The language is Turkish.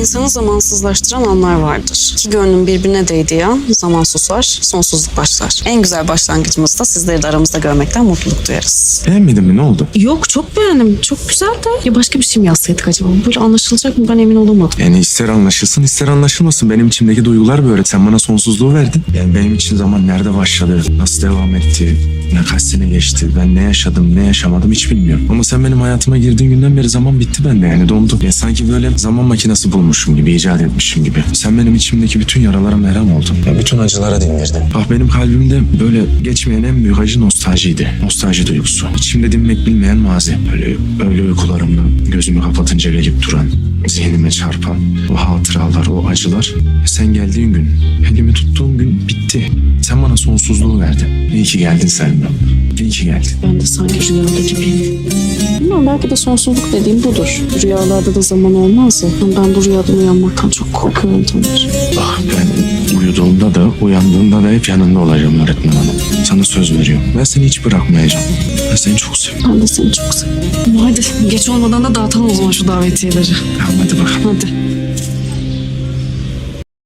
İnsanı zamansızlaştıran anlar vardır. İki gönlün birbirine değdiği an zaman susar, sonsuzluk başlar. En güzel başlangıcımızda sizleri de aramızda görmekten mutluluk duyarız. Beğenmedin mi ne oldu? Yok çok beğendim. Çok güzel de. Ya başka bir şey mi yazsaydık acaba? Böyle anlaşılacak mı ben emin olamadım. Yani ister anlaşılsın ister anlaşılmasın. Benim içimdeki duygular böyle. Sen bana sonsuzluğu verdin. Yani benim için zaman nerede başladı, nasıl devam etti, ne kaç sene geçti, ben ne yaşadım, ne yaşamadım hiç bilmiyorum. Ama sen benim hayatıma girdiğin günden beri zaman bitti bende yani dondu. Ya sanki böyle zaman makinesi bulmuşum gibi, icat etmişim gibi. Sen benim içimdeki bütün yaralara merhem oldun. Ya bütün acılara dindirdin. Bak benim kalbimde böyle geçmeyen en büyük acı nostaljiydi. Nostalji duygusu. İçimde dinmek bilmeyen mazi. Böyle öyle uykularımda gözümü kapatınca gelip duran, zihnime çarpan o hatıralar, o acılar. Sen geldiğin gün, bana sonsuzluğu verdin. İyi ki geldin Selma. İyi ki geldin. Ben de sanki rüyada gibiyim. Ama belki de sonsuzluk dediğim budur. Rüyalarda da zaman olmaz ya. Ben bu rüyadan uyanmaktan çok korkuyorum Taner. Ah ben uyuduğumda da uyandığımda da hep yanında olacağım öğretmen hanım. Sana söz veriyorum. Ben seni hiç bırakmayacağım. Ben seni çok seviyorum. Ben de seni çok seviyorum. Hadi geç olmadan da dağıtalım o zaman şu davetiyeleri. Tamam hadi bakalım. Hadi.